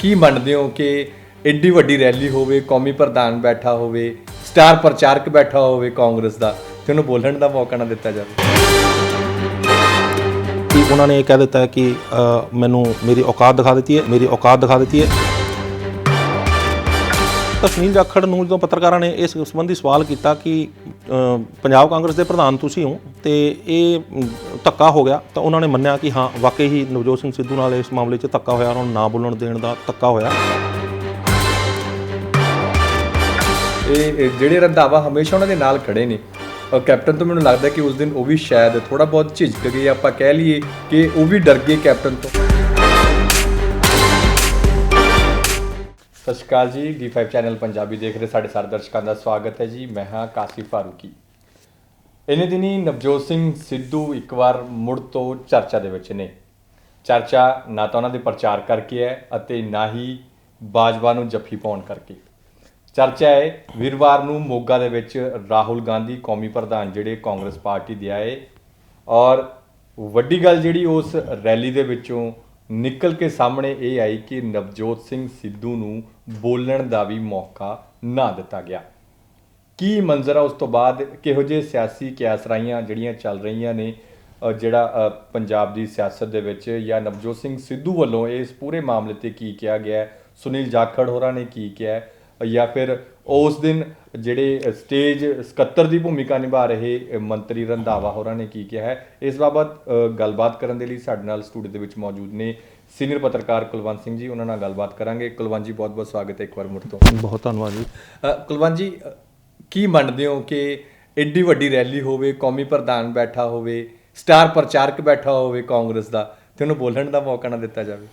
ਕੀ ਮੰਨਦੇ ਹੋ ਕਿ ਐਡੀ ਵੱਡੀ ਰੈਲੀ ਹੋਵੇ ਕੌਮੀ ਪ੍ਰਧਾਨ ਬੈਠਾ ਹੋਵੇ ਸਟਾਰ ਪ੍ਰਚਾਰਕ ਬੈਠਾ ਹੋਵੇ ਕਾਂਗਰਸ ਦਾ ਤੇ ਉਹਨੂੰ ਬੋਲਣ ਦਾ ਮੌਕਾ ਨਾ ਦਿੱਤਾ ਜਾਵੇ? ਕਿ ਉਹਨਾਂ ਨੇ ਇਹ ਕਹਿ ਦਿੱਤਾ ਕਿ ਅ, ਮੈਨੂੰ ਮੇਰੀ ਔਕਾਤ ਦਿਖਾ ਦਿੱਤੀ ਹੈ ਮੇਰੀ ਔਕਾਤ ਦਿਖਾ ਦਿੱਤੀ ਹੈ। ਤਾਂ ਜਾਖੜ ਨੂੰ ਜਦੋਂ ਪੱਤਰਕਾਰਾਂ ਨੇ ਇਸ ਸੰਬੰਧੀ ਸਵਾਲ ਕੀਤਾ ਕਿ ਪੰਜਾਬ ਕਾਂਗਰਸ ਦੇ ਪ੍ਰਧਾਨ ਤੁਸੀਂ ਹੋ ਤੇ ਇਹ ਧੱਕਾ ਹੋ ਗਿਆ, ਤਾਂ ਉਹਨਾਂ ਨੇ ਮੰਨਿਆ ਕਿ ਹਾਂ, ਵਾਕਈ ਹੀ ਨਵਜੋਤ ਸਿੰਘ ਸਿੱਧੂ ਨਾਲ ਇਸ ਮਾਮਲੇ 'ਚ ਧੱਕਾ ਹੋਇਆ ਉਹਨਾਂ ਨੂੰ ਨਾ ਬੋਲਣ ਦੇਣ ਦਾ ਧੱਕਾ ਹੋਇਆ। ਇਹ ਜਿਹੜੇ ਰੰਧਾਵਾ ਹਮੇਸ਼ਾ ਉਹਨਾਂ ਦੇ ਨਾਲ ਖੜੇ ਨੇ ਕੈਪਟਨ ਤੋਂ ਮੈਨੂੰ ਲੱਗਦਾ ਕਿ ਉਸ ਦਿਨ ਉਹ ਵੀ ਸ਼ਾਇਦ ਥੋੜਾ ਬਹੁਤ ਝਿਜਕ ਗਏ, ਆਪਾਂ ਕਹਿ ਲਈਏ ਕਿ ਉਹ ਵੀ ਡਰ ਗਏ ਕੈਪਟਨ ਤੋਂ। ਸਤਿ ਸ਼੍ਰੀ ਅਕਾਲ ਜੀ D5 ਚੈਨਲ ਪੰਜਾਬੀ ਦੇਖ ਰਹੇ ਸਾਡੇ ਸਾਰੇ ਦਰਸ਼ਕਾਂ ਦਾ ਸਵਾਗਤ ਹੈ ਜੀ। ਮੈਂ ਹਾਂ ਕਾਸਿਫ ਫਾਰੂਕੀ। ਇਹਨੇ ਦਿਨੀ ਨਵਜੋਤ ਸਿੰਘ ਸਿੱਧੂ ਇੱਕ ਵਾਰ ਮੁੜ ਤੋਂ ਚਰਚਾ ਦੇ ਵਿੱਚ ਨੇ। ਚਰਚਾ ਨਾ ਤਾਂ ਉਹਨਾਂ ਦੇ ਪ੍ਰਚਾਰ ਕਰਕੇ ਹੈ ਅਤੇ ਨਾ ਹੀ ਬਾਜਵਾ ਨੂੰ ਜੱਫੀ ਪਾਉਣ ਕਰਕੇ। ਚਰਚਾ ਹੈ ਵੀਰਵਾਰ ਨੂੰ ਮੋਗਾ ਦੇ ਵਿੱਚ ਰਾਹੁਲ ਗਾਂਧੀ ਕੌਮੀ ਪ੍ਰਧਾਨ ਜਿਹੜੇ ਕਾਂਗਰਸ ਪਾਰਟੀ ਦੇ ਆਏ। ਔਰ ਵੱਡੀ ਗੱਲ ਜਿਹੜੀ ਉਸ ਰੈਲੀ ਦੇ ਵਿੱਚੋਂ ਨਿਕਲ ਕੇ ਸਾਹਮਣੇ ਇਹ ਆਈ ਕਿ ਨਵਜੋਤ ਸਿੰਘ ਸਿੱਧੂ ਨੂੰ ਬੋਲਣ ਦਾ ਵੀ ਮੌਕਾ ਨਾ ਦਿੱਤਾ ਗਿਆ। ਕੀ ਮੰਜ਼ਰ ਆ ਉਸ ਤੋਂ ਬਾਅਦ? ਕਿਹੋ ਜਿਹੇ ਸਿਆਸੀ ਕਿਆਸਰਾਈਆਂ ਜਿਹੜੀਆਂ ਚੱਲ ਰਹੀਆਂ ਨੇ ਜਿਹੜਾ ਪੰਜਾਬ ਦੀ ਸਿਆਸਤ ਦੇ ਵਿੱਚ ਜਾਂ ਨਵਜੋਤ ਸਿੰਘ ਸਿੱਧੂ ਵੱਲੋਂ ਇਸ ਪੂਰੇ ਮਾਮਲੇ ਤੇ ਕੀ ਕਿਹਾ ਗਿਆ ਸੁਨੀਲ ਜਾਖੜ ਹੋਰਾਂ ਨੇ ਕੀ ਕਿਹਾ ਜਾਂ ਫਿਰ ਉਸ ਦਿਨ ਜਿਹੜੇ ਸਟੇਜ ਸਕੱਤਰ ਦੀ ਭੂਮਿਕਾ ਨਿਭਾ ਰਹੇ ਮੰਤਰੀ ਰੰਧਾਵਾ ਹੋਰਾਂ ਨੇ ਕੀ ਕਿਹਾ ਹੈ? ਇਸ ਬਾਬਤ ਗੱਲਬਾਤ ਕਰਨ ਦੇ ਲਈ ਸਾਡੇ ਨਾਲ ਸਟੂਡੀਓ ਦੇ ਵਿੱਚ ਮੌਜੂਦ ਨੇ ਸੀਨੀਅਰ ਪੱਤਰਕਾਰ ਕੁਲਵੰਤ ਸਿੰਘ ਜੀ ਉਹਨਾਂ ਨਾਲ ਗੱਲਬਾਤ ਕਰਾਂਗੇ। ਕੁਲਵੰਤ ਜੀ ਬਹੁਤ ਬਹੁਤ ਸਵਾਗਤ ਹੈ ਇੱਕ ਵਾਰ ਮੁੜ ਤੋਂ। ਬਹੁਤ ਧੰਨਵਾਦ ਜੀ। ਕੁਲਵੰਤ ਜੀ ਕੀ ਮੰਨਦੇ ਹੋ ਕਿ ਐਡੀ ਵੱਡੀ ਰੈਲੀ ਹੋਵੇ ਕੌਮੀ ਪ੍ਰਧਾਨ ਬੈਠਾ ਹੋਵੇ ਸਟਾਰ ਪ੍ਰਚਾਰਕ ਬੈਠਾ ਹੋਵੇ ਕਾਂਗਰਸ ਦਾ ਤੇ ਉਹਨੂੰ ਬੋਲਣ ਦਾ ਮੌਕਾ ਨਾ ਦਿੱਤਾ ਜਾਵੇ?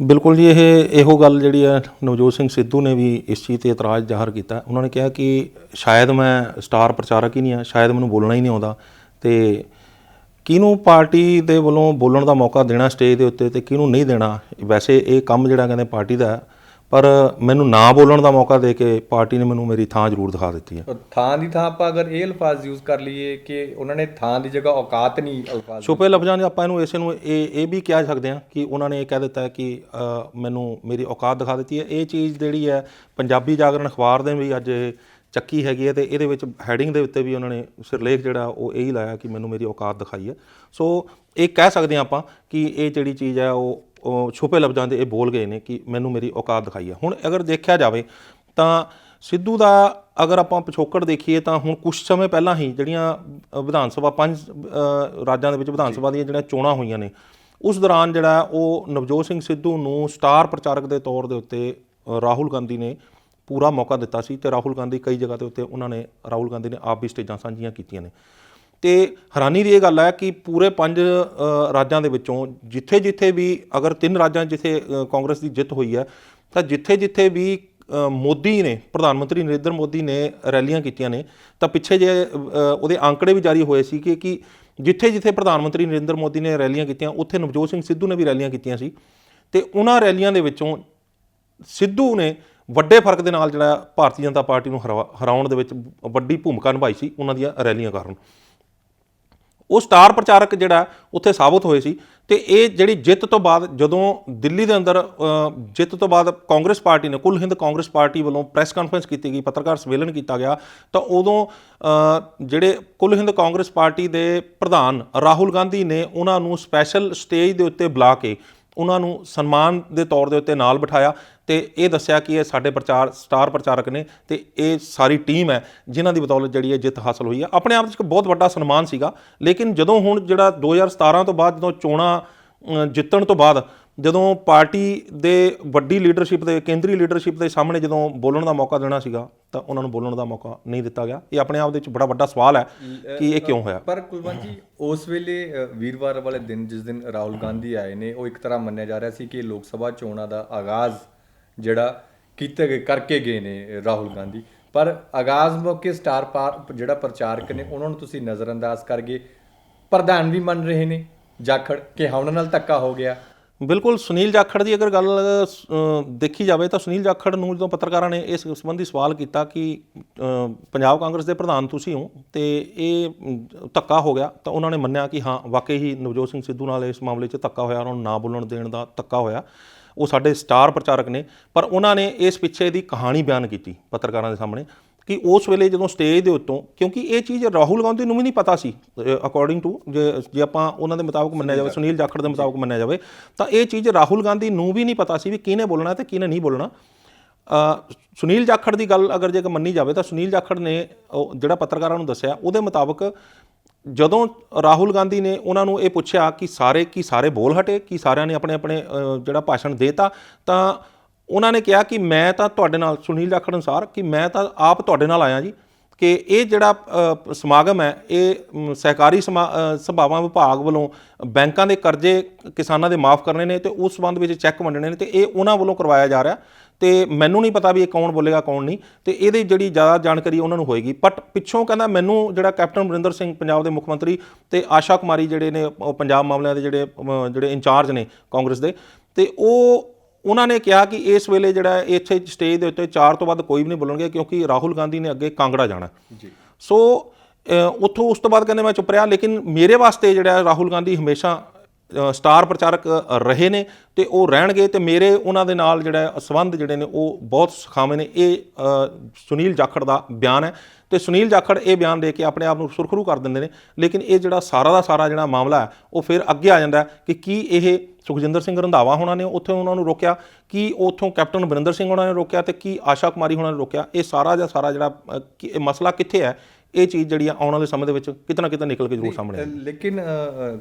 ਬਿਲਕੁਲ ਜੀ, ਇਹ ਇਹੋ ਗੱਲ ਜਿਹੜੀ ਹੈ, ਨਵਜੋਤ ਸਿੰਘ ਸਿੱਧੂ ਨੇ ਵੀ ਇਸ ਚੀਜ਼ ਤੇ ਇਤਰਾਜ਼ ਜ਼ਾਹਰ ਕੀਤਾ। ਉਹਨਾਂ ਨੇ ਕਿਹਾ ਕਿ ਸ਼ਾਇਦ ਮੈਂ ਸਟਾਰ ਪ੍ਰਚਾਰਕ ਹੀ ਨਹੀਂ ਆ ਸ਼ਾਇਦ ਮੈਨੂੰ ਬੋਲਣਾ ਹੀ ਨਹੀਂ ਆਉਂਦਾ। ਤੇ ਕਿਹਨੂੰ ਪਾਰਟੀ ਦੇ ਵੱਲੋਂ ਬੋਲਣ ਦਾ ਮੌਕਾ ਦੇਣਾ, ਸਟੇਜ ਦੇ ਉੱਤੇ ਤੇ ਕਿਹਨੂੰ ਨਹੀਂ ਦੇਣਾ, ਵੈਸੇ ਇਹ ਕੰਮ ਜਿਹੜਾ ਕਹਿੰਦੇ ਪਾਰਟੀ ਦਾ ਪਰ ਮੈਨੂੰ ਨਾ ਬੋਲਣ ਦਾ ਮੌਕਾ ਦੇ ਕੇ ਪਾਰਟੀ ਨੇ ਮੈਨੂੰ ਮੇਰੀ ਥਾਂ ਜ਼ਰੂਰ ਦਿਖਾ ਦਿੱਤੀ ਹੈ। ਥਾਂ ਦੀ ਥਾਂ ਆਪਾਂ ਅਗਰ ਇਹ ਅਲਫਾਜ਼ ਯੂਜ਼ ਕਰ ਲਈਏ ਕਿ ਉਹਨਾਂ ਨੇ ਥਾਂ ਦੀ ਜਗ੍ਹਾ ਔਕਾਤ ਨਹੀਂ ਅਲਫਾਜ਼ ਛੁਪੇ ਲਫ਼ਜ਼ਾਂ 'ਚ ਆਪਾਂ ਇਹਨੂੰ ਇਸੇ ਨੂੰ ਇਹ ਇਹ ਵੀ ਕਹਿ ਸਕਦੇ ਹਾਂ ਕਿ ਉਹਨਾਂ ਨੇ ਇਹ ਕਹਿ ਦਿੱਤਾ ਕਿ ਮੈਨੂੰ ਮੇਰੀ ਔਕਾਤ ਦਿਖਾ ਦਿੱਤੀ ਹੈ। ਇਹ ਚੀਜ਼ ਜਿਹੜੀ ਹੈ ਪੰਜਾਬੀ ਜਾਗਰਣ ਅਖਬਾਰ ਦੇ ਵੀ ਅੱਜ ਇਹ ਚੱਕੀ ਹੈਗੀ ਹੈ ਤੇ ਇਹਦੇ ਵਿੱਚ ਹੈਡਿੰਗ ਦੇ ਉੱਤੇ ਵੀ ਉਹਨਾਂ ਨੇ ਸਿਰਲੇਖ ਜਿਹੜਾ ਉਹ ਇਹੀ ਲਾਇਆ ਕਿ ਮੈਨੂੰ ਮੇਰੀ ਔਕਾਤ ਦਿਖਾਈ ਹੈ। ਸੋ ਇਹ ਕਹਿ ਸਕਦੇ ਹਾਂ ਆਪਾਂ ਕਿ ਇਹ ਜਿਹੜੀ ਚੀਜ਼ ਹੈ ਉਹ ਛੁਪੇ ਲਫ਼ਜ਼ਾਂ ਦੇ ਇਹ ਬੋਲ ਗਏ ਨੇ ਕਿ ਮੈਨੂੰ ਮੇਰੀ ਔਕਾਤ ਦਿਖਾਈ ਹੈ ਹੁਣ ਅਗਰ ਦੇਖਿਆ ਜਾਵੇ ਤਾਂ ਸਿੱਧੂ ਦਾ ਅਗਰ ਆਪਾਂ ਪਿਛੋਕੜ ਦੇਖੀਏ ਤਾਂ ਹੁਣ ਕੁਝ ਸਮੇਂ ਪਹਿਲਾਂ ਹੀ ਜਿਹੜੀਆਂ ਵਿਧਾਨ ਸਭਾ ਪੰਜ ਰਾਜਾਂ ਦੇ ਵਿੱਚ ਵਿਧਾਨ ਸਭਾ ਦੀਆਂ ਜਿਹੜੀਆਂ ਚੋਣਾਂ ਹੋਈਆਂ ਨੇ ਉਸ ਦੌਰਾਨ ਜਿਹੜਾ ਉਹ ਨਵਜੋਤ ਸਿੰਘ ਸਿੱਧੂ ਨੂੰ ਸਟਾਰ ਪ੍ਰਚਾਰਕ ਦੇ ਤੌਰ ਦੇ ਉੱਤੇ ਰਾਹੁਲ ਗਾਂਧੀ ਨੇ ਪੂਰਾ ਮੌਕਾ ਦਿੱਤਾ ਸੀ ਤੇ ਰਾਹੁਲ ਗਾਂਧੀ ਕਈ ਜਗ੍ਹਾ ਦੇ ਉੱਤੇ ਉਹਨਾਂ ਨੇ ਰਾਹੁਲ ਗਾਂਧੀ ਨੇ ਆਪ ਵੀ ਸਟੇਜਾਂ ਸਾਂਝੀਆਂ ਕੀਤੀਆਂ ਨੇ। ਤੇ ਹੈਰਾਨੀ ਦੀ ਇਹ ਗੱਲ ਹੈ ਕਿ ਪੂਰੇ ਪੰਜ ਰਾਜਾਂ ਦੇ ਵਿੱਚੋਂ ਜਿੱਥੇ-ਜਿੱਥੇ ਵੀ ਅਗਰ ਤਿੰਨ ਰਾਜਾਂ ਜਿੱਥੇ ਕਾਂਗਰਸ ਦੀ ਜਿੱਤ ਹੋਈ ਹੈ, ਤਾਂ ਜਿੱਥੇ-ਜਿੱਥੇ ਵੀ ਮੋਦੀ ਨੇ, ਪ੍ਰਧਾਨ ਮੰਤਰੀ ਨਰਿੰਦਰ ਮੋਦੀ ਨੇ ਰੈਲੀਆਂ ਕੀਤੀਆਂ ਨੇ, ਤਾਂ ਪਿੱਛੇ ਜੇ ਉਹਦੇ ਅੰਕੜੇ ਵੀ ਜਾਰੀ ਹੋਏ ਸੀ ਕਿ ਕਿ ਜਿੱਥੇ-ਜਿੱਥੇ ਪ੍ਰਧਾਨ ਮੰਤਰੀ ਨਰਿੰਦਰ ਮੋਦੀ ਨੇ ਰੈਲੀਆਂ ਕੀਤੀਆਂ, ਉੱਥੇ ਨਵਜੋਤ ਸਿੰਘ ਸਿੱਧੂ ਨੇ ਵੀ ਰੈਲੀਆਂ ਕੀਤੀਆਂ ਸੀ। ਤੇ ਉਹਨਾਂ ਰੈਲੀਆਂ ਦੇ ਵਿੱਚੋਂ ਸਿੱਧੂ ਨੇ ਵੱਡੇ ਫ਼ਰਕ ਦੇ ਨਾਲ ਜਿਹੜਾ ਭਾਰਤੀ ਜਨਤਾ ਪਾਰਟੀ ਨੂੰ ਹਰਾ- ਹਰਾਉਣ ਦੇ ਵਿੱਚ ਵੱਡੀ ਭੂਮਿਕਾ ਨਿਭਾਈ ਸੀ, ਉਹਨਾਂ ਦੀਆਂ ਰੈਲੀਆਂ ਕਾਰਨ। ਉਹ ਸਟਾਰ ਪ੍ਰਚਾਰਕ ਜਿਹੜਾ ਉੱਥੇ ਸਾਬਤ ਹੋਏ ਸੀ ਤੇ ਇਹ ਜਿਹੜੀ ਜਿੱਤ ਤੋਂ ਬਾਅਦ ਜਦੋਂ ਦਿੱਲੀ ਦੇ ਅੰਦਰ ਜਿੱਤ ਤੋਂ ਬਾਅਦ ਕਾਂਗਰਸ ਪਾਰਟੀ ਨੇ, ਕੁੱਲ ਹਿੰਦ ਕਾਂਗਰਸ ਪਾਰਟੀ ਵੱਲੋਂ ਪ੍ਰੈਸ ਕਾਨਫਰੰਸ ਕੀਤੀ ਗਈ, ਪੱਤਰਕਾਰ ਸੰਮੇਲਨ ਕੀਤਾ ਗਿਆ, ਤਾਂ ਉਦੋਂ ਜਿਹੜੇ ਕੁੱਲ ਹਿੰਦ ਕਾਂਗਰਸ ਪਾਰਟੀ ਦੇ ਪ੍ਰਧਾਨ ਰਾਹੁਲ ਗਾਂਧੀ ਨੇ ਉਹਨਾਂ ਨੂੰ ਸਪੈਸ਼ਲ ਸਟੇਜ ਦੇ ਉੱਤੇ ਬੁਲਾ ਕੇ ਉਹਨਾਂ ਨੂੰ ਸਨਮਾਨ ਦੇ ਤੌਰ ਦੇ ਉੱਤੇ ਨਾਲ ਬਿਠਾਇਆ ਤੇ ਇਹ ਦੱਸਿਆ ਕਿ ਇਹ ਸਾਡੇ ਪ੍ਰਚਾਰ, ਸਟਾਰ ਪ੍ਰਚਾਰਕ ਨੇ ਤੇ ਇਹ ਸਾਰੀ ਟੀਮ ਹੈ ਜਿਨ੍ਹਾਂ ਦੀ ਬਦੌਲਤ ਜਿਹੜੀ ਹੈ ਜਿੱਤ ਹਾਸਲ ਹੋਈ ਹੈ। ਆਪਣੇ ਆਪ ਵਿੱਚ ਇੱਕ ਬਹੁਤ ਵੱਡਾ ਸਨਮਾਨ ਸੀਗਾ, ਲੇਕਿਨ ਜਦੋਂ ਹੁਣ ਜਿਹੜਾ 2017 ਤੋਂ ਬਾਅਦ ਜਦੋਂ ਚੋਣਾਂ ਜਿੱਤਣ ਤੋਂ ਬਾਅਦ ਜਦੋਂ ਪਾਰਟੀ ਦੇ ਵੱਡੀ ਲੀਡਰਸ਼ਿਪ ਦੇ ਕੇਂਦਰੀ ਲੀਡਰਸ਼ਿਪ ਦੇ ਸਾਹਮਣੇ ਜਦੋਂ ਬੋਲਣ ਦਾ ਮੌਕਾ ਦੇਣਾ ਸੀਗਾ, ਤਾਂ ਉਹਨਾਂ ਨੂੰ ਬੋਲਣ ਦਾ ਮੌਕਾ ਨਹੀਂ ਦਿੱਤਾ ਗਿਆ। ਇਹ ਆਪਣੇ ਆਪ ਦੇ ਵਿੱਚ ਬੜਾ ਵੱਡਾ ਸਵਾਲ ਹੈ ਕਿ ਇਹ ਕਿਉਂ ਹੋਇਆ? ਪਰ ਕੁਲਵੰਤ ਜੀ, ਉਸ ਵੇਲੇ ਵੀਰਵਾਰ ਵਾਲੇ ਦਿਨ ਜਿਸ ਦਿਨ ਰਾਹੁਲ ਗਾਂਧੀ ਆਏ ਨੇ, ਉਹ ਇੱਕ ਤਰ੍ਹਾਂ ਮੰਨਿਆ ਜਾ ਰਿਹਾ ਸੀ ਕਿ ਲੋਕ ਸਭਾ ਚੋਣਾਂ ਦਾ ਆਗਾਜ਼ ਜਿਹੜਾ ਕੀਤੇ ਗਏ, ਕਰਕੇ ਗਏ ਨੇ ਰਾਹੁਲ ਗਾਂਧੀ। ਪਰ ਆਗਾਜ਼ ਮੌਕੇ ਸਟਾਰ ਪਾਰ ਜਿਹੜਾ ਪ੍ਰਚਾਰਕ ਨੇ, ਉਹਨਾਂ ਨੂੰ ਤੁਸੀਂ ਨਜ਼ਰਅੰਦਾਜ਼ ਕਰ ਗਏ। ਪ੍ਰਧਾਨ ਵੀ ਮੰਨ ਰਹੇ ਨੇ, ਜਾਖੜ, ਕਿ ਹਾਂ, ਉਹਨਾਂ ਨਾਲ ਧੱਕਾ ਹੋ ਗਿਆ। ਬਿਲਕੁਲ ਸੁਨੀਲ ਜਾਖੜ ਦੀ ਅਗਰ ਗੱਲ ਦੇਖੀ ਜਾਵੇ ਤਾਂ ਸੁਨੀਲ ਜਾਖੜ ਨੂੰ ਜਦੋਂ ਪੱਤਰਕਾਰਾਂ ਨੇ ਇਸ ਸੰਬੰਧੀ ਸਵਾਲ ਕੀਤਾ ਕਿ ਪੰਜਾਬ ਕਾਂਗਰਸ ਦੇ ਪ੍ਰਧਾਨ ਤੁਸੀਂ ਹੋ ਤੇ ਇਹ ਧੱਕਾ ਹੋ ਗਿਆ ਤਾਂ ਉਹਨਾਂ ਨੇ ਮੰਨਿਆ ਕਿ ਹਾਂ, ਵਾਕਈ ਹੀ ਨਵਜੋਤ ਸਿੰਘ ਸਿੱਧੂ ਨਾਲ ਇਸ ਮਾਮਲੇ 'ਚ ਧੱਕਾ ਹੋਇਆ, ਉਹਨਾਂ ਨੂੰ ਨਾ ਬੋਲਣ ਦੇਣ ਦਾ ਧੱਕਾ ਹੋਇਆ। ਉਹ ਸਾਡੇ ਸਟਾਰ ਪ੍ਰਚਾਰਕ ਨੇ, ਪਰ ਉਹਨਾਂ ਨੇ ਇਸ ਪਿੱਛੇ ਦੀ ਕਹਾਣੀ ਬਿਆਨ ਕੀਤੀ ਪੱਤਰਕਾਰਾਂ ਦੇ ਸਾਹਮਣੇ। ਕਿ ਉਸ ਵੇਲੇ ਜਦੋਂ ਸਟੇਜ ਦੇ ਉੱਤੋਂ, ਕਿਉਂਕਿ ਇਹ ਚੀਜ਼ ਰਾਹੁਲ ਗਾਂਧੀ ਨੂੰ ਵੀ ਨਹੀਂ ਪਤਾ ਸੀ ਅਕੋਰਡਿੰਗ ਟੂ ਜੇ ਜੇ ਆਪਾਂ ਉਹਨਾਂ ਦੇ ਮੁਤਾਬਕ ਮੰਨਿਆ ਜਾਵੇ, ਸੁਨੀਲ ਜਾਖੜ ਦੇ ਮੁਤਾਬਕ ਮੰਨਿਆ ਜਾਵੇ, ਤਾਂ ਇਹ ਚੀਜ਼ ਰਾਹੁਲ ਗਾਂਧੀ ਨੂੰ ਵੀ ਨਹੀਂ ਪਤਾ ਸੀ ਵੀ ਕਿਹਨੇ ਬੋਲਣਾ ਤੇ ਕਿਹਨੇ ਨਹੀਂ ਬੋਲਣਾ। ਸੁਨੀਲ ਜਾਖੜ ਦੀ ਗੱਲ ਅਗਰ ਜੇ ਮੰਨੀ ਜਾਵੇ, ਤਾਂ ਸੁਨੀਲ ਜਾਖੜ ਨੇ, ਉਹ ਜਿਹੜਾ ਪੱਤਰਕਾਰਾਂ ਨੂੰ ਦੱਸਿਆ, ਉਹਦੇ ਮੁਤਾਬਕ ਜਦੋਂ ਰਾਹੁਲ ਗਾਂਧੀ ਨੇ ਉਹਨਾਂ ਨੂੰ ਇਹ ਪੁੱਛਿਆ ਕਿ ਸਾਰੇ, ਕੀ ਸਾਰੇ ਬੋਲ ਹਟੇ, ਕਿ ਸਾਰਿਆਂ ਨੇ ਆਪਣੇ ਆਪਣੇ ਜਿਹੜਾ ਭਾਸ਼ਣ ਦੇਤਾ, ਤਾਂ ਉਹਨਾਂ ਨੇ ਕਿਹਾ ਕਿ ਮੈਂ ਤਾਂ ਤੁਹਾਡੇ ਨਾਲ, ਸੁਨੀਲ ਜਾਖੜ ਅਨੁਸਾਰ, ਕਿ ਮੈਂ ਤਾਂ ਆਪ ਤੁਹਾਡੇ ਨਾਲ ਆਇਆ ਜੀ, ਕਿ ਇਹ ਜਿਹੜਾ ਸਮਾਗਮ ਹੈ, ਇਹ ਸਹਿਕਾਰੀ ਸਮਾ- ਸਭਾਵਾਂ ਵਿਭਾਗ ਵੱਲੋਂ ਬੈਂਕਾਂ ਦੇ ਕਰਜ਼ੇ ਕਿਸਾਨਾਂ ਦੇ ਮਾਫ ਕਰਨੇ ਨੇ ਤੇ ਉਸ ਸੰਬੰਧ ਵਿੱਚ ਚੈੱਕ ਵੰਡਣੇ ਨੇ ਤੇ ਇਹ ਉਹਨਾਂ ਵੱਲੋਂ ਕਰਵਾਇਆ ਜਾ ਰਿਹਾ। ਤੇ ਮੈਨੂੰ ਨਹੀਂ ਪਤਾ ਵੀ ਇਹ ਕੌਣ ਬੋਲੇਗਾ, ਕੌਣ ਨਹੀਂ। ਤੇ ਇਹਦੀ ਜਿਹੜੀ ਜ਼ਿਆਦਾ ਜਾਣਕਾਰੀ ਉਹਨਾਂ ਨੂੰ ਹੋਏਗੀ। ਬਟ ਪਿੱਛੋਂ ਕਹਿੰਦਾ ਮੈਨੂੰ ਜਿਹੜਾ ਕੈਪਟਨ ਅਮਰਿੰਦਰ ਸਿੰਘ, ਪੰਜਾਬ ਦੇ ਮੁੱਖ ਮੰਤਰੀ ਤੇ ਆਸ਼ਾ ਕੁਮਾਰੀ ਜਿਹੜੇ ਨੇ, ਉਹ ਪੰਜਾਬ ਮਾਮਲਿਆਂ ਦੇ ਜਿਹੜੇ ਜਿਹੜੇ ਇੰਚਾਰਜ ਨੇ ਕਾਂਗਰਸ ਦੇ, ਤੇ ਉਹ ਉਹਨਾਂ ਨੇ ਕਿਹਾ ਕਿ ਇਸ ਵੇਲੇ ਜਿਹੜਾ ਇੱਥੇ ਸਟੇਜ ਦੇ ਉੱਤੇ ਚਾਰ ਤੋਂ ਵੱਧ ਕੋਈ ਵੀ ਨਹੀਂ ਬੋਲਣਗੇ ਕਿਉਂਕਿ ਰਾਹੁਲ ਗਾਂਧੀ ਨੇ ਅੱਗੇ ਕਾਂਗੜਾ ਜਾਣਾ ਜੀ। ਸੋ ਉੱਥੋਂ ਉਸ ਤੋਂ ਬਾਅਦ ਕਹਿੰਦੇ ਮੈਂ ਚੁੱਪ ਰਿਹਾ ਲੇਕਿਨ ਮੇਰੇ ਵਾਸਤੇ ਜਿਹੜਾ ਰਾਹੁਲ ਗਾਂਧੀ ਹਮੇਸ਼ਾ ਸਟਾਰ ਪ੍ਰਚਾਰਕ ਰਹੇ ਨੇ ਤੇ ਉਹ ਰਹਿਣਗੇ ਤੇ ਮੇਰੇ ਉਹਨਾਂ ਦੇ ਨਾਲ ਜਿਹੜਾ ਸੰਬੰਧ ਜਿਹੜੇ ਨੇ ਉਹ ਬਹੁਤ ਸੁਖਾਵੇਂ ਨੇ। ਇਹ ਸੁਨੀਲ ਜਾਖੜ ਦਾ ਬਿਆਨ ਹੈ ਤੇ ਸੁਨੀਲ ਜਾਖੜ ਇਹ ਬਿਆਨ ਦੇ ਕੇ ਆਪਣੇ ਆਪ ਨੂੰ ਸੁਰਖਰੂ ਕਰ ਦਿੰਦੇ ਨੇ ਲੇਕਿਨ ਇਹ ਜਿਹੜਾ ਸਾਰਾ ਦਾ ਸਾਰਾ ਜਿਹੜਾ ਮਾਮਲਾ ਹੈ ਉਹ ਫਿਰ ਅੱਗੇ ਆ ਜਾਂਦਾ ਕਿ ਕੀ ਇਹ ਸੁਖਜਿੰਦਰ ਸਿੰਘ ਰੰਧਾਵਾ ਹੋਣਾ ਨੇ ਉੱਥੇ ਉਹਨਾਂ ਨੂੰ ਰੋਕਿਆ ਕੀ ਉੱਥੋਂ ਕੈਪਟਨ ਅਮਰਿੰਦਰ ਸਿੰਘ ਹੋਣਾ ਨੇ ਰੋਕਿਆ ਤੇ ਕੀ ਆਸ਼ਾ ਕੁਮਾਰੀ ਹੋਣਾ ਨੇ ਰੋਕਿਆ? ਇਹ ਸਾਰਾ ਦਾ ਸਾਰਾ ਜਿਹੜਾ ਇਹ ਮਸਲਾ ਕਿੱਥੇ ਹੈ? ਇਹ ਚੀਜ਼ ਜਿਹੜੀ ਆ ਆਉਣ ਵਾਲੇ ਸਮੇਂ ਦੇ ਵਿੱਚ ਕਿਤੇ ਨਾ ਕਿਤੇ ਨਿਕਲ ਕੇ ਜ਼ਰੂਰ ਸਾਹਮਣੇ ਲੇਕਿਨ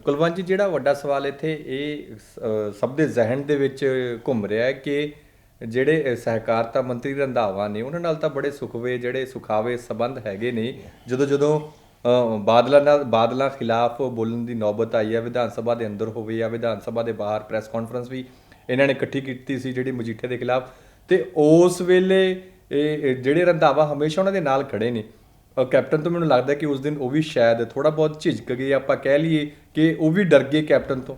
ਕੁਲਵੰਤ ਜੀ ਜਿਹੜਾ ਵੱਡਾ ਸਵਾਲ ਇੱਥੇ ਇਹ ਸਭ ਦੇ ਜ਼ਿਹਨ ਦੇ ਵਿੱਚ ਘੁੰਮ ਰਿਹਾ ਹੈ ਕਿ ਜਿਹੜੇ ਸਹਿਕਾਰਤਾ ਮੰਤਰੀ ਰੰਧਾਵਾ ਨੇ ਉਹਨਾਂ ਨਾਲ ਤਾਂ ਬੜੇ ਸੁਖਵੇ ਜਿਹੜੇ ਸੁਖਾਵੇ ਸਬੰਧ ਹੈਗੇ ਨੇ ਜਦੋਂ ਜਦੋਂ ਬਾਦਲਾਂ ਨਾਲ ਬਾਦਲਾਂ ਖਿਲਾਫ ਬੋਲਣ ਦੀ ਨੌਬਤ ਆਈ ਹੈ। ਵਿਧਾਨ ਸਭਾ ਦੇ ਅੰਦਰ ਹੋਵੇ ਜਾਂ ਵਿਧਾਨ ਸਭਾ ਦੇ ਬਾਹਰ ਪ੍ਰੈਸ ਕਾਨਫਰੰਸ ਵੀ ਇਹਨਾਂ ਨੇ ਇਕੱਠੀ ਕੀਤੀ ਸੀ ਜਿਹੜੀ ਮਜੀਠੇ ਦੇ ਖਿਲਾਫ। ਤੇ ਉਸ ਵੇਲੇ ਇਹ ਜਿਹੜੇ ਰੰਧਾਵਾ ਹਮੇਸ਼ਾ ਉਹਨਾਂ ਦੇ ਨਾਲ ਖੜੇ ਨੇ। ਕੈਪਟਨ ਤੋਂ ਮੈਨੂੰ ਲੱਗਦਾ ਕਿ ਉਸ ਦਿਨ ਉਹ ਵੀ ਸ਼ਾਇਦ ਥੋੜਾ ਬਹੁਤ ਝਿਜਕ ਗਏ। ਆਪਾਂ ਕਹਿ ਲਈਏ ਕਿ ਉਹ ਵੀ ਡਰ ਗਏ ਕੈਪਟਨ ਤੋਂ।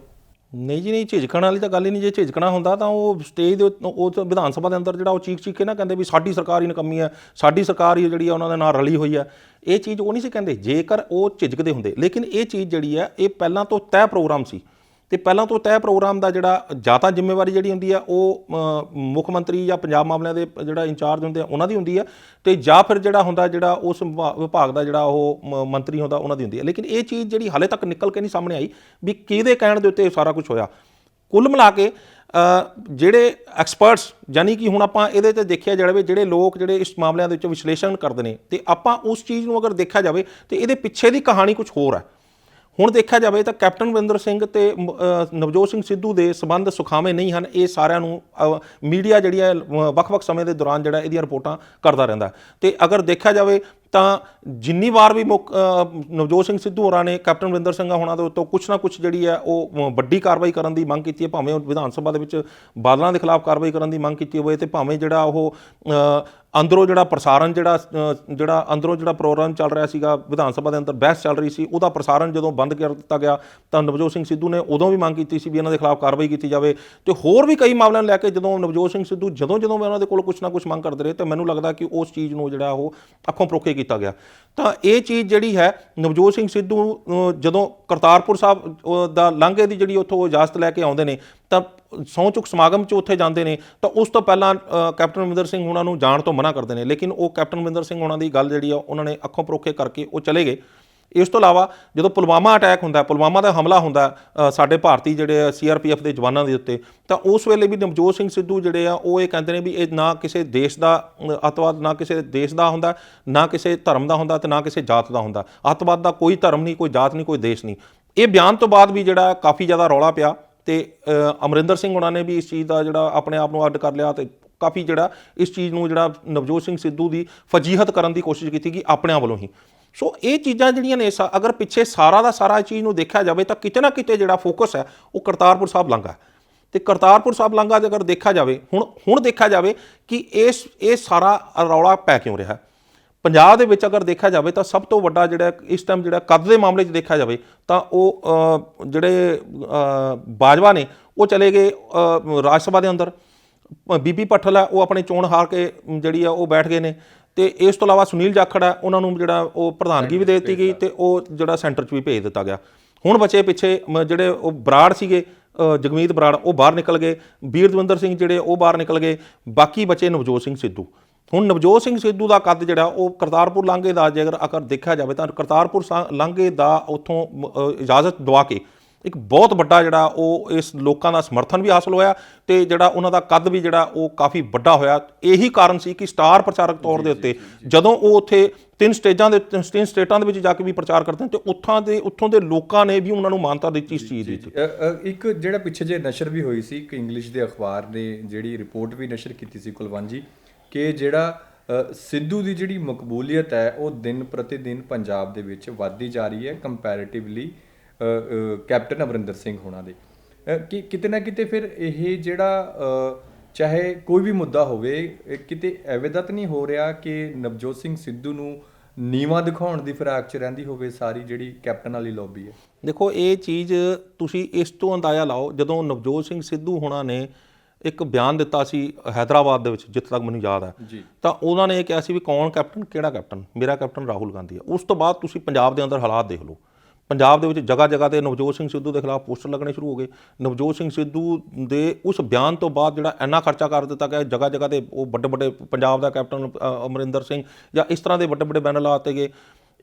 ਨਹੀਂ ਜੀ, ਨਹੀਂ, ਝਿਜਕਣ ਵਾਲੀ ਤਾਂ ਗੱਲ ਹੀ ਨਹੀਂ, ਜੇ ਝਿਜਕਣਾ ਹੁੰਦਾ ਤਾਂ ਉਹ ਸਟੇਜ ਦੇ ਉੱਤੇ- ਉਹ ਤਾਂ ਵਿਧਾਨ ਸਭਾ ਦੇ ਅੰਦਰ ਜਿਹੜਾ ਉਹ ਚੀਕ ਚੀਕ ਕੇ ਨਾ ਕਹਿੰਦੇ ਵੀ ਸਾਡੀ ਸਰਕਾਰ ਹੀ ਨਕਮੀ ਹੈ, ਸਾਡੀ ਸਰਕਾਰ ਹੀ ਜਿਹੜੀ ਆ ਉਹਨਾਂ ਦੇ ਨਾਲ ਰਲੀ ਹੋਈ ਹੈ। ਇਹ ਚੀਜ਼ ਉਹ ਨਹੀਂ ਸੀ ਕਹਿੰਦੇ, ਜੇਕਰ ਉਹ ਝਿਜਕਦੇ ਹੁੰਦੇ, ਲੇਕਿਨ ਇਹ ਚੀਜ਼ ਜਿਹੜੀ ਹੈ, ਇਹ ਪਹਿਲਾਂ ਤੋਂ ਤੈਅ ਪ੍ਰੋਗਰਾਮ ਸੀ। ਤੇ ਪਹਿਲਾਂ ਤੋਂ ਤੈਅ ਪ੍ਰੋਗਰਾਮ ਦਾ ਜਿਹੜਾ ਜਾਂ ਤਾਂ ਜ਼ਿੰਮੇਵਾਰੀ ਜਿਹੜੀ ਹੁੰਦੀ ਆ, ਉਹ ਮੁੱਖ ਮੰਤਰੀ ਜਾਂ ਪੰਜਾਬ ਮਾਮਲਿਆਂ ਦੇ ਜਿਹੜਾ ਇੰਚਾਰਜ ਹੁੰਦੇ ਆ, ਉਹਨਾਂ ਦੀ ਹੁੰਦੀ ਆ ਤੇ ਜਾਂ ਫਿਰ ਜਿਹੜਾ ਹੁੰਦਾ ਜਿਹੜਾ ਉਸ ਵਿਭਾ- ਵਿਭਾਗ ਦਾ ਜਿਹੜਾ ਉਹ ਮ- ਮੰਤਰੀ ਹੁੰਦਾ, ਉਹਨਾਂ ਦੀ ਹੁੰਦੀ ਆ। ਲੇਕਿਨ ਇਹ ਚੀਜ਼ ਜਿਹੜੀ ਹਾਲੇ ਤੱਕ ਨਿਕਲ ਕੇ ਨਹੀਂ ਸਾਹਮਣੇ ਆਈ ਵੀ ਕਿਹਦੇ ਕਹਿਣ ਦੇ ਉੱਤੇ ਸਾਰਾ ਕੁਝ ਹੋਇਆ। ਕੁੱਲ ਮਿਲਾ ਕੇ ਜਿਹੜੇ ਐਕਸਪਰਟਸ ਯਾਨੀ ਕਿ ਹੁਣ ਆਪਾਂ ਇਹਦੇ ਤੇ ਦੇਖਿਆ ਜਾਵੇ, ਜਿਹੜੇ ਲੋਕ ਜਿਹੜੇ ਇਸ ਮਾਮਲਿਆਂ ਦੇ ਵਿੱਚ ਵਿਸ਼ਲੇਸ਼ਣ ਕਰਦੇ ਨੇ, ਤੇ ਆਪਾਂ ਉਸ ਚੀਜ਼ ਨੂੰ ਅਗਰ ਦੇਖਿਆ ਜਾਵੇ, ਤੇ ਇਹਦੇ ਪਿੱਛੇ ਦੀ ਕਹਾਣੀ ਕੁਝ ਹੋਰ ਹੈ। ਹੁਣ ਦੇਖਿਆ ਜਾਵੇ ਤਾਂ ਕੈਪਟਨ ਅਮਰਿੰਦਰ ਸਿੰਘ ਤੇ ਮ- ਨਵਜੋਤ ਸਿੰਘ ਸਿੱਧੂ ਦੇ ਸਬੰਧ ਸੁਖਾਵੇਂ ਨਹੀਂ ਹਨ ਇਹ ਸਾਰਿਆਂ ਨੂੰ ਮੀਡੀਆ ਜਿਹੜੀ ਹੈ ਵੱਖ-ਵੱਖ ਸਮੇਂ ਦੇ ਦੌਰਾਨ ਜਿਹੜਾ ਇਹਦੀਆਂ ਰਿਪੋਰਟਾਂ ਕਰਦਾ ਰਹਿੰਦਾ ਹੈ। ਤੇ ਅਗਰ ਦੇਖਿਆ ਜਾਵੇ ਤਾਂ ਜਿੰਨੀ ਵਾਰ ਵੀ ਮੁੱਖ ਨਵਜੋਤ ਸਿੰਘ ਸਿੱਧੂ ਹੋਰਾਂ ਨੇ ਕੈਪਟਨ ਅਮਰਿੰਦਰ ਸਿੰਘ ਹੋਣਾ ਦੇ ਉੱਤੋਂ ਕੁਛ ਨਾ ਕੁਛ ਜਿਹੜੀ ਹੈ ਉਹ ਵੱਡੀ ਕਾਰਵਾਈ ਕਰਨ ਦੀ ਮੰਗ ਕੀਤੀ ਹੈ ਭਾਵੇਂ ਉਹ ਵਿਧਾਨ ਸਭਾ ਦੇ ਵਿੱਚ ਬਾਦਲਾਂ ਦੇ ਖਿਲਾਫ ਕਾਰਵਾਈ ਕਰਨ ਦੀ ਮੰਗ ਕੀਤੀ ਹੋਵੇ ਤੇ ਭਾਵੇਂ ਜਿਹੜਾ ਉਹ ਅੰਦਰੋਂ ਜਿਹੜਾ ਪ੍ਰਸਾਰਣ ਜਿਹੜਾ ਜਿਹੜਾ ਅੰਦਰੋਂ ਜਿਹੜਾ ਪ੍ਰੋਗਰਾਮ ਚੱਲ ਰਿਹਾ ਸੀਗਾ, ਵਿਧਾਨ ਸਭਾ ਦੇ ਅੰਦਰ ਬਹਿਸ ਚੱਲ ਰਹੀ ਸੀ, ਉਹਦਾ ਪ੍ਰਸਾਰਣ ਜਦੋਂ ਬੰਦ ਕਰ ਦਿੱਤਾ ਗਿਆ, ਤਾਂ ਨਵਜੋਤ ਸਿੰਘ ਸਿੱਧੂ ਨੇ ਉਦੋਂ ਵੀ ਮੰਗ ਕੀਤੀ ਸੀ ਵੀ ਇਹਨਾਂ ਦੇ ਖਿਲਾਫ ਕਾਰਵਾਈ ਕੀਤੀ ਜਾਵੇ। ਤੇ ਹੋਰ ਵੀ ਕਈ ਮਾਮਲਿਆਂ ਨੂੰ ਲੈ ਕੇ ਜਦੋਂ ਨਵਜੋਤ ਸਿੰਘ ਸਿੱਧੂ ਜਦੋਂ ਜਦੋਂ ਵੀ ਉਹਨਾਂ ਦੇ ਕੋਲ ਕੁਛ ਨਾ ਕੁਛ ਮੰਗ ਕਰਦੇ ਰਹੇ, ਤਾਂ ਮੈਨੂੰ ਲੱਗਦਾ ਕਿ ਉਸ ਚੀਜ਼ ਨੂੰ ਜਿਹੜਾ ਉਹ ਅੱਖੋਂ ਪਰੋਖੇ ਕੀਤਾ ਗਿਆ। ਤਾਂ ਇਹ ਚੀਜ਼ ਜਿਹੜੀ ਹੈ, ਨਵਜੋਤ ਸਿੰਘ ਸਿੱਧੂ ਜਦੋਂ ਕਰਤਾਰਪੁਰ ਸਾਹਿਬ ਦਾ ਲਾਂਘੇ ਦੀ ਜਿਹੜੀ ਉੱਥੋਂ ਇਜਾਜ਼ਤ ਲੈ ਕੇ ਆਉਂਦੇ ਨੇ ਤਾਂ ਸਹੁੰ ਚੁੱਕ ਸਮਾਗਮ 'ਚ ਉੱਥੇ ਜਾਂਦੇ ਨੇ ਤਾਂ ਉਸ ਤੋਂ ਪਹਿਲਾਂ ਕੈਪਟਨ ਅਮਰਿੰਦਰ ਸਿੰਘ ਉਹਨਾਂ ਨੂੰ ਜਾਣ ਤੋਂ ਮਨਾ ਕਰਦੇ ਨੇ ਲੇਕਿਨ ਉਹ ਕੈਪਟਨ ਅਮਰਿੰਦਰ ਸਿੰਘ ਉਹਨਾਂ ਦੀ ਗੱਲ ਜਿਹੜੀ ਆ ਉਹਨਾਂ ਨੇ ਅੱਖੋਂ ਪਰੋਖੇ ਕਰਕੇ ਉਹ ਚਲੇ ਗਏ। ਇਸ ਤੋਂ ਇਲਾਵਾ ਜਦੋਂ ਪੁਲਵਾਮਾ ਅਟੈਕ ਹੁੰਦਾ ਪੁਲਵਾਮਾ ਦਾ ਹਮਲਾ ਹੁੰਦਾ ਸਾਡੇ ਭਾਰਤੀ ਜਿਹੜੇ ਸੀਆਰਪੀਐਫ ਦੇ ਜਵਾਨਾਂ ਦੇ ਉੱਤੇ ਤਾਂ ਉਸ ਵੇਲੇ ਵੀ ਨਵਜੋਤ ਸਿੰਘ ਸਿੱਧੂ ਜਿਹੜੇ ਆ ਉਹ ਇਹ ਕਹਿੰਦੇ ਨੇ ਵੀ ਇਹ ਨਾ ਕਿਸੇ ਦੇਸ਼ ਦਾ ਅ, ਅੱਤਵਾਦ ਨਾ ਕਿਸੇ ਦੇਸ਼ ਦਾ ਹੁੰਦਾ ਨਾ ਕਿਸੇ ਧਰਮ ਦਾ ਹੁੰਦਾ ਤੇ ਨਾ ਕਿਸੇ ਜਾਤ ਦਾ ਹੁੰਦਾ। ਅੱਤਵਾਦ ਦਾ ਕੋਈ ਧਰਮ ਨਹੀਂ ਕੋਈ ਜਾਤ ਨਹੀਂ ਕੋਈ ਦੇਸ਼ ਨਹੀਂ। ਇਹ ਬਿਆਨ ਤੋਂ ਬਾਅਦ ਵੀ ਜਿਹੜਾ ਕਾਫੀ ਜ਼ਿਆਦਾ ਰੌਲਾ ਪਿਆ। ਤੇ ਅਮਰਿੰਦਰ ਸਿੰਘ ਉਹਨਾਂ ਨੇ ਵੀ ਇਸ ਚੀਜ਼ ਦਾ ਜਿਹੜਾ ਆਪਣੇ ਆਪ ਨੂੰ ਅੱਡ ਕਰ ਲਿਆ ਤੇ ਕਾਫੀ ਜਿਹੜਾ ਇਸ ਚੀਜ਼ ਨੂੰ ਜਿਹੜਾ ਨਵਜੋਤ ਸਿੰਘ ਸਿੱਧੂ ਦੀ ਫਜੀਹਤ ਕਰਨ ਦੀ ਕੋਸ਼ਿਸ਼ ਕੀਤੀ ਕਿ ਆਪਣਿਆਂ ਵੱਲੋਂ ਹੀ। ਸੋ ਇਹ ਚੀਜ਼ਾਂ ਜਿਹੜੀਆਂ ਨੇ, ਸਾ- ਅਗਰ ਪਿੱਛੇ ਸਾਰਾ ਦਾ ਸਾਰਾ ਚੀਜ਼ ਨੂੰ ਦੇਖਿਆ ਜਾਵੇ ਤਾਂ ਕਿਤੇ ਨਾ ਕਿਤੇ ਜਿਹੜਾ ਫੋਕਸ ਹੈ ਉਹ ਕਰਤਾਰਪੁਰ ਸਾਹਿਬ ਲਾਂਘਾ ਹੈ। ਤੇ ਕਰਤਾਰਪੁਰ ਸਾਹਿਬ ਲਾਂਘਾ ਜੇ ਅਗਰ ਦੇਖਿਆ ਜਾਵੇ, ਹੁਣ ਹੁਣ ਦੇਖਿਆ ਜਾਵੇ ਕਿ ਇਸ, ਇਹ ਸਾਰਾ ਰੌਲਾ ਪੈ ਕਿਉਂ ਰਿਹਾ ਪੰਜਾਬ ਦੇ ਵਿੱਚ ਅਗਰ ਦੇਖਿਆ ਜਾਵੇ ਤਾਂ ਸਭ ਤੋਂ ਵੱਡਾ ਜਿਹੜਾ ਇਸ ਟਾਈਮ ਜਿਹੜਾ ਕੱਦ ਦੇ ਮਾਮਲੇ 'ਚ ਦੇਖਿਆ ਜਾਵੇ ਤਾਂ ਉਹ ਜਿਹੜੇ ਬਾਜਵਾ ਨੇ ਉਹ ਚਲੇ ਗਏ ਰਾਜ ਸਭਾ ਦੇ ਅੰਦਰ। ਬੀਬੀ ਪੱਠਲ ਹੈ ਉਹ ਆਪਣੇ ਚੋਣ ਹਾਰ ਕੇ ਜਿਹੜੀ ਆ ਉਹ ਬੈਠ ਗਏ ਨੇ। ਤੇ ਇਸ ਤੋਂ ਇਲਾਵਾ ਸੁਨੀਲ ਜਾਖੜ ਹੈ ਉਹਨਾਂ ਨੂੰ ਜਿਹੜਾ ਉਹ ਪ੍ਰਧਾਨਗੀ ਵੀ ਦੇ ਦਿੱਤੀ ਗਈ ਤੇ ਉਹ ਜਿਹੜਾ ਸੈਂਟਰ 'ਚ ਵੀ ਭੇਜ ਦਿੱਤਾ ਗਿਆ। ਹੁਣ ਬਚੇ ਪਿੱਛੇ ਜਿਹੜੇ ਉਹ ਬਰਾੜ ਸੀਗੇ ਜਗਮੀਤ ਬਰਾੜ ਉਹ ਬਾਹਰ ਨਿਕਲ ਗਏ। ਵੀਰ ਦਵਿੰਦਰ ਸਿੰਘ ਜਿਹੜੇ ਉਹ ਬਾਹਰ ਨਿਕਲ ਗਏ। ਬਾਕੀ ਬਚੇ ਨਵਜੋਤ ਸਿੰਘ ਸਿੱਧੂ। ਹੁਣ ਨਵਜੋਤ ਸਿੰਘ ਸਿੱਧੂ ਦਾ ਕੱਦ ਜਿਹੜਾ ਉਹ ਕਰਤਾਰਪੁਰ ਲਾਂਘੇ ਦਾ ਜੇਕਰ ਅਗਰ ਦੇਖਿਆ ਜਾਵੇ ਤਾਂ ਕਰਤਾਰਪੁਰ ਲਾਂਘੇ ਦਾ ਉਥੋਂ ਇਜਾਜ਼ਤ ਦਵਾ ਕੇ ਇੱਕ ਬਹੁਤ ਵੱਡਾ ਜਿਹੜਾ ਉਹ ਇਸ ਲੋਕਾਂ ਦਾ ਸਮਰਥਨ ਵੀ ਹਾਸਲ ਹੋਇਆ ਤੇ ਜਿਹੜਾ ਉਹਨਾਂ ਦਾ ਕੱਦ ਵੀ ਜਿਹੜਾ ਉਹ ਕਾਫੀ ਵੱਡਾ ਹੋਇਆ। ਇਹੀ ਕਾਰਨ ਸੀ ਕਿ ਸਟਾਰ ਪ੍ਰਚਾਰਕ ਤੌਰ ਦੇ ਉੱਤੇ ਜਦੋਂ ਉਹ ਉੱਥੇ ਤਿੰਨ ਸਟੇਜਾਂ ਦੇ ਤਿੰਨ ਸਟੇਟਾਂ ਦੇ ਵਿੱਚ ਜਾ ਕੇ ਵੀ ਪ੍ਰਚਾਰ ਕਰਦੇ ਨੇ ਤੇ ਉੱਥਾਂ ਦੇ ਉੱਥੋਂ ਦੇ ਲੋਕਾਂ ਨੇ ਵੀ ਉਹਨਾਂ ਨੂੰ ਮਾਨਤਾ ਦਿੱਤੀ ਇਸ ਚੀਜ਼ ਦੀ ਇੱਕ ਜਿਹੜਾ ਪਿੱਛੇ ਜੇ ਨਸ਼ਰ ਵੀ ਹੋਈ ਸੀ ਇੱਕ ਇੰਗਲਿਸ਼ ਦੇ ਅਖਬਾਰ ਨੇ ਜਿਹੜੀ ਰਿਪੋਰਟ ਵੀ ਨਸ਼ਰ ਕੀਤੀ ਸੀ ਕੁਲਵੰਤ ਜੀ ਕਿ ਜਿਹੜਾ ਸਿੱਧੂ ਦੀ ਜਿਹੜੀ ਮਕਬੂਲੀਅਤ ਹੈ, ਉਹ ਦਿਨ ਪ੍ਰਤੀ ਦਿਨ ਪੰਜਾਬ ਦੇ ਵਿੱਚ ਵੱਧਦੀ ਜਾ ਰਹੀ ਹੈ ਕੰਪੈਰੀਟਿਵਲੀ ਕੈਪਟਨ ਅਮਰਿੰਦਰ ਸਿੰਘ ਹੋਣਾ ਦੇ। ਕਿ ਕਿਤੇ ਨਾ ਕਿਤੇ ਫਿਰ ਇਹ ਜਿਹੜਾ ਚਾਹੇ ਕੋਈ ਵੀ ਮੁੱਦਾ ਹੋਵੇ ਕਿਤੇ ਐਵੇਂ ਦਾ ਤਾਂ ਨਹੀਂ ਹੋ ਰਿਹਾ ਕਿ ਨਵਜੋਤ ਸਿੰਘ ਸਿੱਧੂ ਨੂੰ ਨੀਵਾ ਦਿਖਾਉਣ ਦੀ ਫਿਰਾਕ 'ਚ ਰਹਿੰਦੀ ਹੋਵੇ ਸਾਰੀ ਜਿਹੜੀ ਕੈਪਟਨ ਵਾਲੀ ਲੌਬੀ ਹੈ। ਦੇਖੋ, ਇਹ ਚੀਜ਼ ਤੁਸੀਂ ਇਸ ਤੋਂ ਅੰਦਾਜ਼ਾ ਲਾਓ, ਜਦੋਂ ਨਵਜੋਤ ਸਿੰਘ ਸਿੱਧੂ ਹੋਣਾ ਨੇ ਇੱਕ ਬਿਆਨ ਦਿੱਤਾ ਸੀ ਹੈਦਰਾਬਾਦ ਦੇ ਵਿੱਚ ਜਿੱਥੇ ਤੱਕ ਮੈਨੂੰ ਯਾਦ ਹੈ। ਤਾਂ ਉਹਨਾਂ ਨੇ ਇਹ ਕਿਹਾ ਸੀ ਵੀ ਕੌਣ ਕੈਪਟਨ ਕਿਹੜਾ ਕੈਪਟਨ? ਮੇਰਾ ਕੈਪਟਨ ਰਾਹੁਲ ਗਾਂਧੀ ਹੈ। ਉਸ ਤੋਂ ਬਾਅਦ ਤੁਸੀਂ ਪੰਜਾਬ ਦੇ ਅੰਦਰ ਹਾਲਾਤ ਦੇਖ ਲਓ। ਪੰਜਾਬ ਦੇ ਵਿੱਚ ਜਗ੍ਹਾ ਜਗ੍ਹਾ ਤੇ ਨਵਜੋਤ ਸਿੰਘ ਸਿੱਧੂ ਦੇ ਖਿਲਾਫ ਪੋਸਟਰ ਲੱਗਣੇ ਸ਼ੁਰੂ ਹੋ ਗਏ। ਨਵਜੋਤ ਸਿੰਘ ਸਿੱਧੂ ਦੇ ਉਸ ਬਿਆਨ ਤੋਂ ਬਾਅਦ ਜਿਹੜਾ ਇੰਨਾ ਖਰਚਾ ਕਰ ਦਿੱਤਾ ਗਿਆ ਜਗ੍ਹਾ ਜਗ੍ਹਾ ਤੇ ਉਹ ਵੱਡੇ ਵੱਡੇ ਪੰਜਾਬ ਦਾ ਕੈਪਟਨ ਅਮਰਿੰਦਰ ਸਿੰਘ ਜਾਂ ਇਸ ਤਰ੍ਹਾਂ ਦੇ ਵੱਡੇ ਵੱਡੇ ਬੈਨਰ ਲਾਤੇ ਗਏ।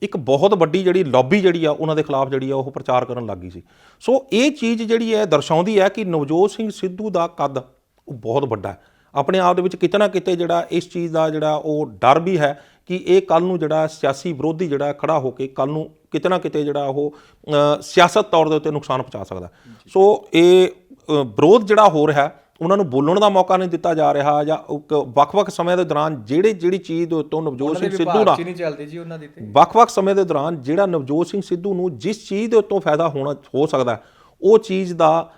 ਇੱਕ ਬਹੁਤ ਵੱਡੀ ਜਿਹੜੀ ਲੌਬੀ ਜਿਹੜੀ ਆ ਉਹਨਾਂ ਦੇ ਖਿਲਾਫ ਜਿਹੜੀ ਆ ਉਹ ਪ੍ਰਚਾਰ ਕਰਨ ਲੱਗ ਸੀ। ਸੋ ਇਹ ਚੀਜ਼ ਜਿਹੜੀ ਹੈ ਦਰਸਾਉਂਦੀ ਹੈ ਕਿ ਨਵਜੋਤ ਸਿੰਘ ਸਿੱਧੂ ਦਾ ਕੱਦ ਉਹ ਬਹੁਤ ਵੱਡਾ ਹੈ। ਆਪਣੇ ਆਪ ਦੇ ਵਿੱਚ ਕਿਤੇ ਨਾ ਕਿਤੇ ਜਿਹੜਾ ਇਸ ਚੀਜ਼ ਦਾ ਜਿਹੜਾ ਉਹ ਡਰ ਵੀ ਹੈ ਕਿ ਇਹ ਕੱਲ ਨੂੰ ਜਿਹੜਾ ਸਿਆਸੀ ਵਿਰੋਧੀ ਜਿਹੜਾ ਖੜਾ ਹੋ ਕੇ ਕੱਲ ਨੂੰ ਕਿਤੇ ਨਾ ਕਿਤੇ ਜਿਹੜਾ ਉਹ ਸਿਆਸਤ ਤੌਰ ਦੇ ਉੱਤੇ ਨੁਕਸਾਨ ਪਹੁੰਚਾ ਸਕਦਾ। ਸੋ ਇਹ ਵਿਰੋਧ ਜਿਹੜਾ ਹੋ ਰਿਹਾ ਉਹਨਾਂ ਨੂੰ ਬੋਲਣ ਦਾ ਮੌਕਾ ਨਹੀਂ ਦਿੱਤਾ ਜਾ ਰਿਹਾ ਜਾਂ ਵੱਖ-ਵੱਖ ਸਮੇਂ ਦੇ ਦੌਰਾਨ ਜਿਹੜੇ ਜਿਹੜੀ ਚੀਜ਼ ਦੇ ਉੱਤੋਂ ਨਵਜੋਤ ਸਿੰਘ ਸਿੱਧੂ ਦਾ ਨਹੀਂ ਚੱਲਦੀ ਜੀ ਉਹਨਾਂ ਦੀ ਤੇ। ਵੱਖ-ਵੱਖ ਸਮੇਂ ਦੇ ਦੌਰਾਨ ਜਿਹੜਾ ਨਵਜੋਤ ਸਿੰਘ ਸਿੱਧੂ ਨੂੰ ਜਿਸ ਚੀਜ਼ ਦੇ ਉੱਤੋਂ ਫਾਇਦਾ ਹੋਣਾ ਹੋ ਸਕਦਾ ਉਹ ਚੀਜ਼ ਦਾ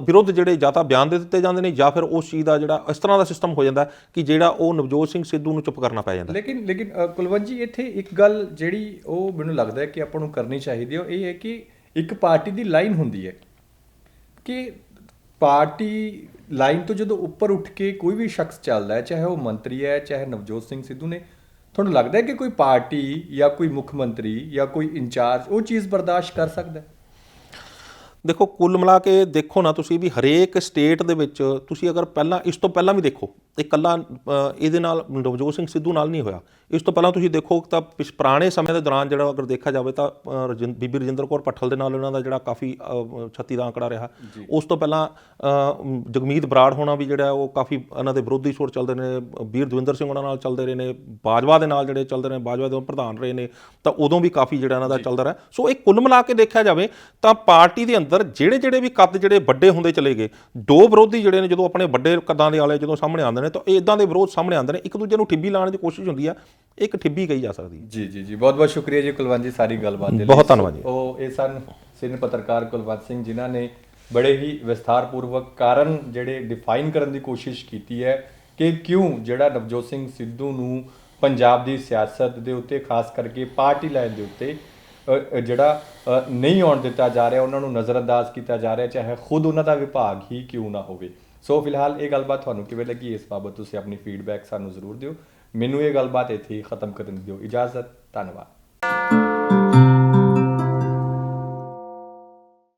ਵਿਰੁੱਧ ਜਿਹੜੇ ਜਾਂ ਤਾਂ ਬਿਆਨ ਦੇ ਦਿੱਤੇ ਜਾਂਦੇ ਨੇ ਜਾਂ ਫਿਰ ਉਸ ਚੀਜ਼ ਦਾ ਜਿਹੜਾ ਇਸ ਤਰ੍ਹਾਂ ਦਾ ਸਿਸਟਮ ਹੋ ਜਾਂਦਾ ਕਿ ਜਿਹੜਾ ਉਹ ਨਵਜੋਤ ਸਿੰਘ ਸਿੱਧੂ ਨੂੰ ਚੁੱਪ ਕਰਨਾ ਪੈ ਜਾਂਦਾ ਲੇਕਿਨ ਲੇਕਿਨ ਅ, ਕੁਲਵੰਤ ਜੀ ਇੱਥੇ ਇੱਕ ਗੱਲ ਜਿਹੜੀ ਉਹ ਮੈਨੂੰ ਲੱਗਦਾ ਹੈ ਕਿ ਆਪਾਂ ਨੂੰ ਕਰਨੀ ਚਾਹੀਦੀ ਹੈ ਇਹ ਹੈ ਕਿ ਇੱਕ ਪਾਰਟੀ ਦੀ ਲਾਈਨ ਹੁੰਦੀ ਹੈ ਕਿ ਪਾਰਟੀ ਲਾਈਨ ਤੋਂ ਜਦੋਂ ਉੱਪਰ ਉੱਠ ਕੇ ਕੋਈ ਵੀ ਸ਼ਖਸ ਚੱਲਦਾ ਹੈ ਚਾਹੇ ਉਹ ਮੰਤਰੀ ਹੈ ਚਾਹੇ ਨਵਜੋਤ ਸਿੰਘ ਸਿੱਧੂ ਨੇ ਤੁਹਾਨੂੰ ਲੱਗਦਾ ਹੈ ਕਿ ਕੋਈ ਪਾਰਟੀ ਜਾਂ ਕੋਈ ਮੁੱਖ ਮੰਤਰੀ ਜਾਂ ਕੋਈ ਇੰਚਾਰਜ ਉਹ ਚੀਜ਼ ਬਰਦਾਸ਼ਤ ਕਰ ਸਕਦਾ ਹੈ? ਦੇਖੋ ਕੁੱਲ ਮਿਲਾ ਕੇ ਦੇਖੋ ਨਾ ਤੁਸੀਂ ਵੀ ਹਰੇਕ ਸਟੇਟ ਦੇ ਵਿੱਚ ਤੁਸੀਂ ਅਗਰ ਪਹਿਲਾਂ ਇਸ ਤੋਂ ਪਹਿਲਾਂ ਵੀ ਦੇਖੋ ਇਹ ਕੱਲਾ ਇਹਦੇ ਨਾਲ ਨਵਜੋਤ ਸਿੰਘ ਸਿੱਧੂ ਨਾਲ ਨਹੀਂ ਹੋਇਆ। ਇਸ ਤੋਂ ਪਹਿਲਾਂ ਤੁਸੀਂ ਦੇਖੋ ਤਾਂ ਪਿਛ- ਪੁਰਾਣੇ ਸਮੇਂ ਦੇ ਦੌਰਾਨ ਜਿਹੜਾ ਅਗਰ ਦੇਖਿਆ ਜਾਵੇ ਤਾਂ ਬੀਬੀ ਰਜਿੰਦਰ ਕੌਰ ਪੱਠਲ ਦੇ ਨਾਲ ਉਹਨਾਂ ਦਾ ਜਿਹੜਾ ਕਾਫੀ ਅ, 36 ਦਾ ਆંકੜਾ ਰਿਹਾ। ਉਸ ਤੋਂ ਪਹਿਲਾਂ ਜਗਮੀਤ ਬਰਾੜ ਹੋਣਾ ਵੀ ਜਿਹੜਾ ਉਹ ਕਾਫੀ ਇਹਨਾਂ ਦੇ ਵਿਰੋਧੀ ਸੁਰ ਚੱਲਦੇ ਨੇ ਵੀਰ ਦਵਿੰਦਰ ਸਿੰਘ ਉਹਨਾਂ ਨਾਲ ਚੱਲਦੇ ਰਹੇ ਨੇ ਬਾਜਵਾ ਦੇ ਨਾਲ ਜਿਹੜੇ ਚੱਲਦੇ ਨੇ ਬਾਜਵਾ ਦੇ ਪ੍ਰਧਾਨ ਰਹੇ ਨੇ ਤਾਂ ਉਦੋਂ ਵੀ ਕਾਫੀ ਜਿਹੜਾ ਇਹਨਾਂ ਦਾ ਚੱਲਦਾ ਰਿਹਾ। ਸੋ ਇਹ ਕੁੱਲ ਮਿਲਾ ਕੇ ਦੇਖਿਆ ਜਾਵੇ ਤਾਂ ਪਾਰਟੀ ਦੇ ਅੰਦਰ ਜਿਹੜੇ ਜਿਹੜੇ ਵੀ ਕੱਦ ਜਿਹੜੇ ਵੱਡੇ ਹੁੰਦੇ ਚਲੇ ਗਏ ਦੋ ਵਿਰੋਧੀ ਜਿਹੜੇ ਨੇ ਜਦੋਂ ਆਪਣੇ ਵੱਡੇ ਕੱਦਾਂ ਦੇ ਵਾਲੇ ਜਦੋਂ ਸਾਹਮਣੇ ਆਉਂਦੇ ਨੇ ਤਾਂ ਇਹ ਇਦਾਂ ਦੇ ਵਿਰੋਧ ਸਾਹਮਣੇ ਆਉਂਦੇ ਨੇ ਇੱਕ ਦੂਜੇ ਨੂੰ ਠਿੱਬੀ ਲਾਉਣ ਦੀ ਕੋਸ਼ਿਸ਼ ਹੁੰਦੀ ਆ ਇੱਕ ਠਿੱਬੀ ਕਹੀ ਜਾ ਸਕਦੀ ਹੈ। ਜੀ ਜੀ ਜੀ ਬਹੁਤ ਬਹੁਤ ਸ਼ੁਕਰੀਆ ਜੀ ਕੁਲਵੰਤ ਜੀ ਸਾਰੀ ਗੱਲਬਾਤ ਦੇ ਲਈ। ਬਹੁਤ ਧੰਨਵਾਦ ਜੀ। ਉਹ ਇਹ ਸਨ ਸੀਨੀਅਰ ਪੱਤਰਕਾਰ ਕੁਲਵੰਤ ਸਿੰਘ ਜਿਨ੍ਹਾਂ ਨੇ ਬੜੇ ਹੀ ਵਿਸਥਾਰਪੂਰਵਕ ਕਾਰਨ ਜਿਹੜੇ ਡਿਫਾਈਨ ਕਰਨ ਦੀ ਕੋਸ਼ਿਸ਼ ਕੀਤੀ ਹੈ ਕਿ ਕਿਉਂ ਜਿਹੜਾ ਨਵਜੋਤ ਸਿੰਘ ਸਿੱਧੂ ਨੂੰ ਪੰਜਾਬ ਦੀ ਸਿਆਸਤ ਦੇ ਉੱਤੇ ਖਾਸ ਕਰਕੇ ਪਾਰਟੀ ਲਾਈਨ ਦੇ ਉੱਤੇ ਜਿਹੜਾ ਨਹੀਂ ਆਉਣ ਦਿੱਤਾ ਜਾ ਰਿਹਾ ਉਹਨਾਂ ਨੂੰ ਨਜ਼ਰਅੰਦਾਜ਼ ਕੀਤਾ ਜਾ ਰਿਹਾ ਚਾਹੇ ਖੁਦ ਉਹਨਾਂ ਦਾ ਵਿਭਾਗ ਹੀ ਕਿਉਂ ਨਾ ਹੋਵੇ। ਸੋ ਫਿਲਹਾਲ ਇਹ ਗੱਲਬਾਤ ਤੁਹਾਨੂੰ ਕਿਵੇਂ ਲੱਗੀ, ਇਸ ਬਾਬਤ ਤੁਸੀਂ ਆਪਣੀ ਫੀਡਬੈਕ ਸਾਨੂੰ ਜ਼ਰੂਰ ਦਿਓ। ਮੈਨੂੰ ਇਹ ਗੱਲਬਾਤ ਇੱਥੇ ਹੀ ਖਤਮ ਕਰਨ ਦਿਓ। ਇਜਾਜ਼ਤ, ਧੰਨਵਾਦ।